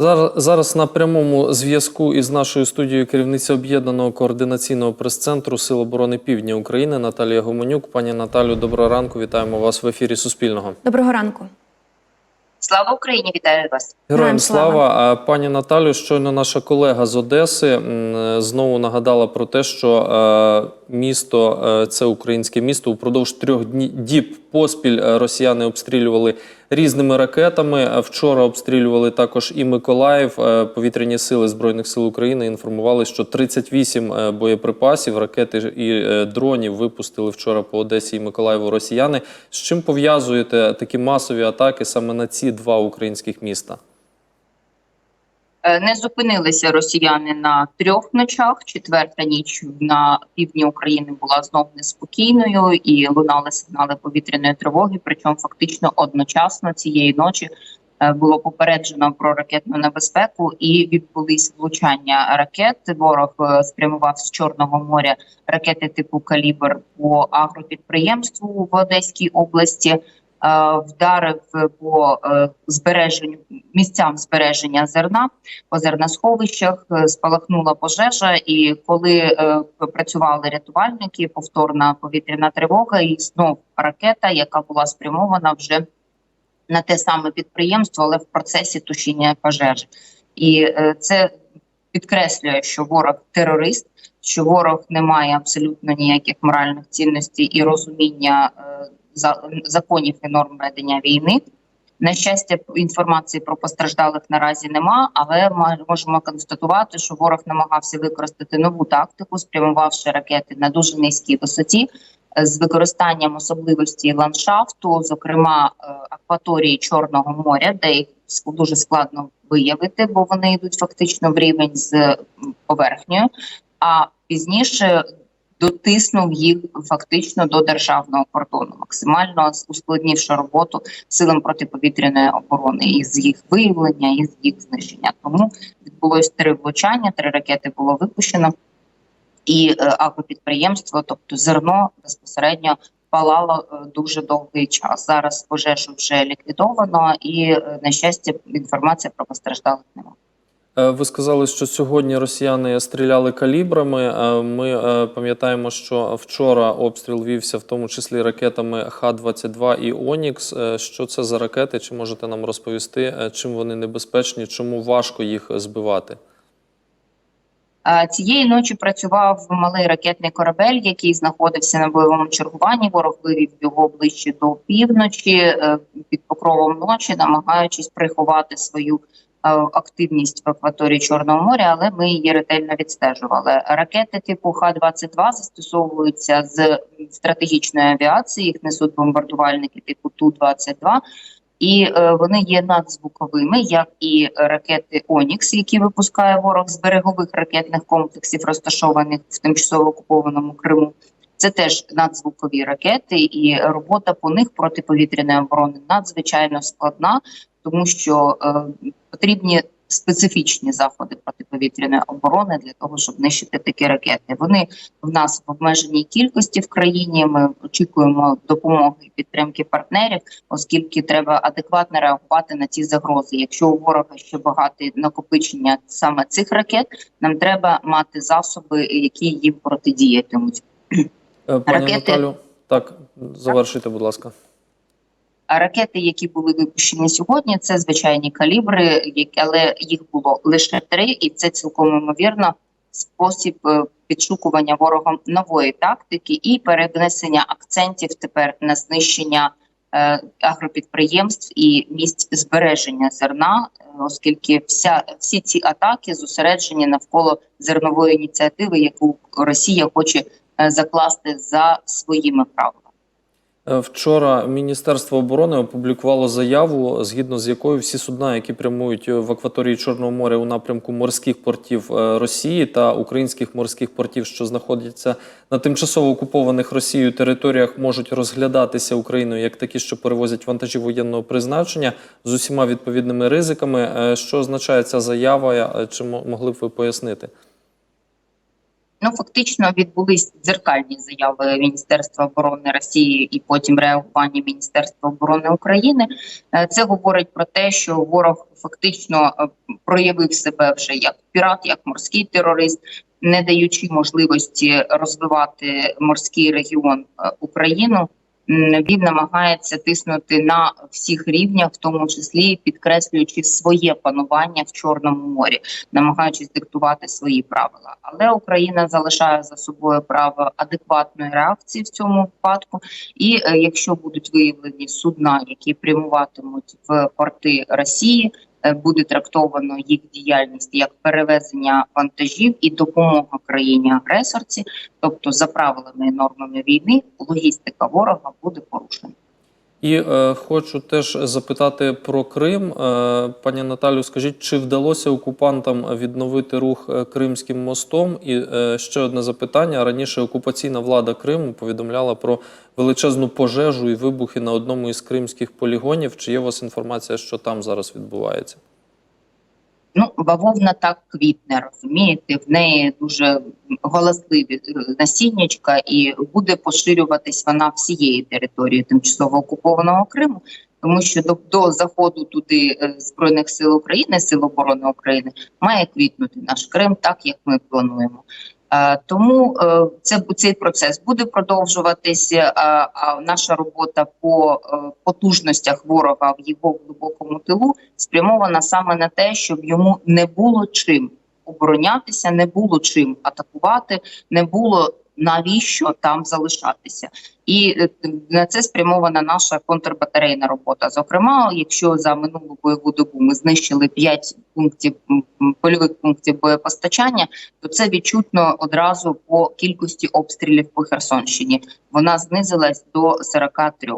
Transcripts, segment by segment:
Зараз, зараз на прямому зв'язку із нашою студією керівниця об'єднаного координаційного прес-центру Сил оборони Півдня України Наталія Гуменюк. Пані Наталю, доброго ранку. Вітаємо вас в ефірі Суспільного. Доброго ранку. Слава Україні! Вітаю вас! Героям слава. слава. А, Пані Наталю, щойно наша колега з Одеси знову нагадала про те, що е, місто е, це українське місто. Упродовж трьох дні діб поспіль е, росіяни обстрілювали різними ракетами. Е, Вчора обстрілювали також і Миколаїв. Е, Повітряні сили збройних сил України інформували, що 38 е, боєприпасів, ракети і дронів випустили вчора по Одесі і Миколаєву росіяни. З чим пов'язуєте такі масові атаки саме на ці два українських міста? Е, Не зупинилися росіяни на трьох ночах. Четверта ніч на півдні України була знов неспокійною і лунали сигнали повітряної тривоги. Причому фактично одночасно цієї ночі е, було попереджено про ракетну небезпеку і відбулись влучання ракет. Ворог е, спрямував з Чорного моря ракети типу калібр по агропідприємству в Одеській області. Е, Вдарив по е, збереженню місцям збереження зерна по зерносховищах, е, спалахнула пожежа, і коли працювали рятувальники, повторна повітряна тривога, і знов ракета, яка була спрямована вже на те саме підприємство, але в процесі тушіння пожежі. І це підкреслює, що ворог терорист, що ворог не має абсолютно ніяких моральних цінностей і розуміння законів і норм ведення війни. На щастя, інформації про постраждалих наразі нема, але ми можемо констатувати, що ворог намагався використати нову тактику, спрямувавши ракети на дуже низькій висоті е, з використанням особливості ландшафту, зокрема е, акваторії Чорного моря, де їх дуже складно виявити, бо вони йдуть фактично в рівень з поверхнею. А пізніше дотиснув їх фактично до державного кордону, максимально ускладнивши роботу силам протиповітряної оборони із їх виявлення, і з їх знищення. Тому відбулось три влучання, три ракети було випущено, і е, агропідприємство, тобто зерно безпосередньо. Палало е, дуже довгий час. Зараз пожежу вже ліквідовано, і е, на щастя, інформація про постраждалих немає. Е, Ви сказали, що сьогодні росіяни стріляли калібрами. Е, Ми е, пам'ятаємо, що вчора обстріл вівся в тому числі ракетами Х-22 і Онікс. Що це за ракети? Чи можете нам розповісти, чим вони небезпечні, чому важко їх збивати? Цієї ночі працював малий ракетний корабель, який знаходився на бойовому чергуванні. Ворог вивів його ближче до півночі під покровом ночі, намагаючись приховати свою активність в акваторії Чорного моря, але ми її ретельно відстежували. Ракети типу Х-22 застосовуються з стратегічної авіації. Їх несуть бомбардувальники типу Ту-22. І е, вони є надзвуковими, як і ракети Онікс, які випускає ворог з берегових ракетних комплексів, розташованих в тимчасово окупованому Криму. Це теж надзвукові ракети, і робота по них протиповітряної оборони надзвичайно складна, тому що е, потрібні специфічні заходи протиповітряної оборони для того, щоб нищити такі ракети. Вони в нас в обмеженій кількості в країні. Ми очікуємо допомоги і підтримки партнерів, оскільки треба адекватно реагувати на ці загрози. Якщо у ворога ще багато накопичення саме цих ракет, нам треба мати засоби, які їм протидіятимуть. Е, Пані Ракети. Наталю, так завершуйте, будь ласка. Ракети, які були випущені сьогодні, це звичайні калібри, але їх було лише три, і це цілком ймовірно спосіб е, підшукування ворогом нової тактики і перенесення акцентів тепер на знищення е, агропідприємств і місць збереження зерна, е, оскільки вся всі ці атаки зосереджені навколо зернової ініціативи, яку Росія хоче закласти за своїми правилами. Е, Вчора Міністерство оборони опублікувало заяву, згідно з якою всі судна, які прямують в акваторії Чорного моря у напрямку морських портів е, Росії та українських морських портів, що знаходяться на тимчасово окупованих Росією територіях, можуть розглядатися Україною як такі, що перевозять вантажі воєнного призначення з усіма відповідними ризиками. Е, Що означає ця заява? Е, Чи могли б ви пояснити? Ну, фактично відбулись дзеркальні заяви Міністерства оборони Росії і потім реагування Міністерства оборони України. Е, Це говорить про те, що ворог фактично е, проявив себе вже як пірат, як морський терорист, не даючи можливості розвивати морський регіон е, Україну. Він намагається тиснути на всіх рівнях, в тому числі підкреслюючи своє панування в Чорному морі намагаючись диктувати свої правила. Але Україна залишає за собою право адекватної реакції в цьому випадку. І е, якщо будуть виявлені судна, які прямуватимуть в порти Росії. Е, Буде трактовано їх діяльність як перевезення вантажів і допомога країні агресорці, тобто за правилами і нормами війни, логістика ворога буде порушена. І е, хочу теж запитати про Крим. Е, пані Наталю, скажіть, чи вдалося окупантам відновити рух е, Кримським мостом? І е, ще одне запитання: раніше окупаційна влада Криму повідомляла про величезну пожежу і вибухи на одному із кримських полігонів. Чи є у вас інформація, що там зараз відбувається? Ну, бавовна так квітне, розумієте, в неї дуже галасливі е, насіннячка, і буде поширюватись вона всією територією тимчасово окупованого Криму, тому що до, до заходу туди е, збройних сил України, сил оборони України, має квітнути наш Крим, так як ми плануємо. Е, Тому е, це цей процес буде продовжуватися. е, А наша робота по потужностях ворога в його глибокому тилу спрямована саме на те, щоб йому не було чим оборонятися, не було чим атакувати, не було навіщо там залишатися, і е, на це спрямована наша контрбатарейна робота. Зокрема, якщо за минулу бойову добу ми знищили 5 пунктів польових пунктів боєпостачання, то це відчутно одразу по кількості обстрілів по Херсонщині. Вона знизилась до 43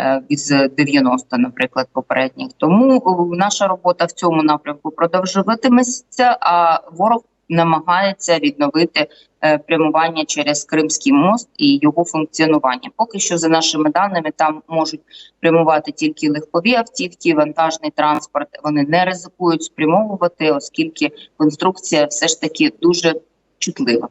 е, із 90, наприклад, попередніх. Тому наша робота в цьому напрямку продовжуватиметься, а ворог намагається відновити е, прямування через Кримський мост і його функціонування. Поки що, за нашими даними, там можуть прямувати тільки легкові автівки, вантажний транспорт. Вони не ризикують спрямовувати, оскільки конструкція все ж таки дуже чутлива.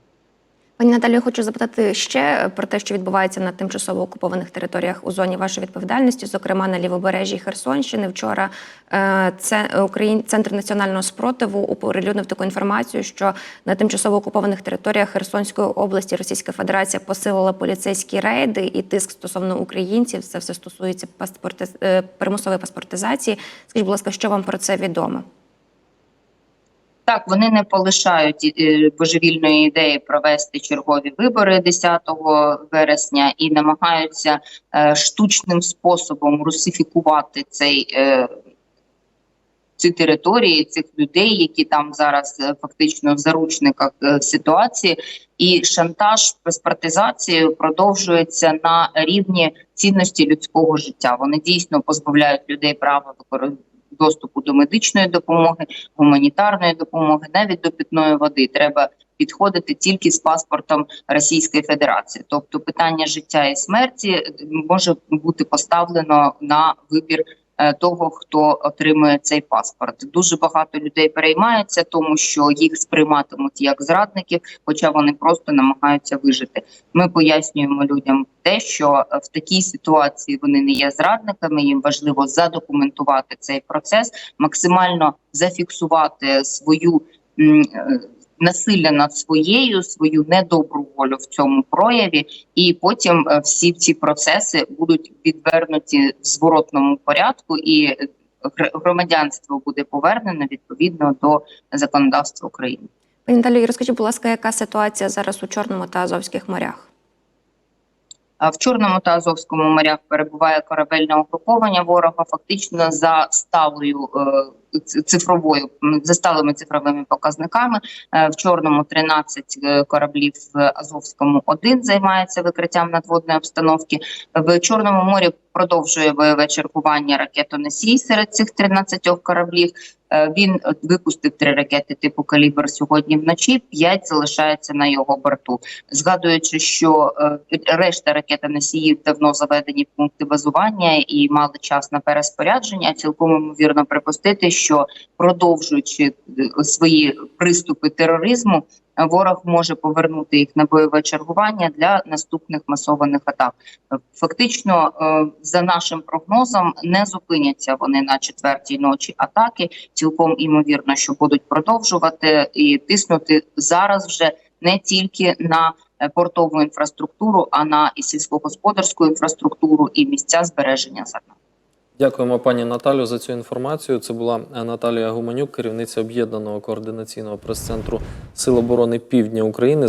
Пані Наталію, хочу запитати ще про те, що відбувається на тимчасово окупованих територіях у зоні вашої відповідальності, зокрема на лівобережжі Херсонщини. Вчора е, це Україн центр національного спротиву оприлюднив таку інформацію, що на тимчасово окупованих територіях Херсонської області Російська Федерація посилила поліцейські рейди і тиск стосовно українців. Це все стосується паспорти е, примусової паспортизації. Скажіть, будь ласка, що вам про це відомо? Так, вони не полишають е, божевільної ідеї провести чергові вибори 10 вересня і намагаються е, штучним способом русифікувати цей. Е, ці території цих людей, які там зараз фактично в заручниках ситуації, і шантаж паспортизацією продовжується на рівні цінності людського життя. Вони дійсно позбавляють людей права доступу до медичної допомоги, гуманітарної допомоги, навіть до питної води. Треба підходити тільки з паспортом Російської Федерації. Тобто, питання життя і смерті може бути поставлено на вибір того, хто отримує цей паспорт. Дуже багато людей переймаються, тому що їх сприйматимуть як зрадників, хоча вони просто намагаються вижити. Ми пояснюємо людям те, що е, в такій ситуації вони не є зрадниками. Їм важливо задокументувати цей процес, максимально зафіксувати свою. Насилля над своєю свою недобру волю в цьому прояві, і потім е, всі ці процеси будуть відвернуті в зворотному порядку, і е, громадянство буде повернено відповідно до законодавства України. Пані Наталію, розкажіть, будь ласка, яка ситуація зараз у Чорному та Азовських морях? В Чорному та Азовському морях перебуває корабельне угруповання ворога, фактично за сталою е, цифровою за цифровими показниками. Е, В Чорному 13 е, кораблів, в Азовському один займається викриттям надводної обстановки. В Чорному морі продовжує бойове чергування ракетоносій серед цих 13 кораблів. Е, Він випустив три ракети типу калібр сьогодні вночі. П'ять залишається на його борту. Згадуючи, що е, решта ракетоносіїв давно заведені в пункти базування і мали час на переспорядження, цілком ймовірно припустити, що продовжуючи е, свої приступи тероризму, ворог може повернути їх на бойове чергування для наступних масованих атак. Фактично, е, за нашим прогнозом, не зупиняться вони на четвертій ночі атаки. Цілком імовірно, що будуть продовжувати і тиснути зараз вже не тільки на е, портову інфраструктуру, а на і сільськогосподарську інфраструктуру і місця збереження зерна. Дякуємо, пані Наталю, за цю інформацію. Це була Наталія Гуманюк, керівниця об'єднаного координаційного прес-центру Сил оборони Півдня України.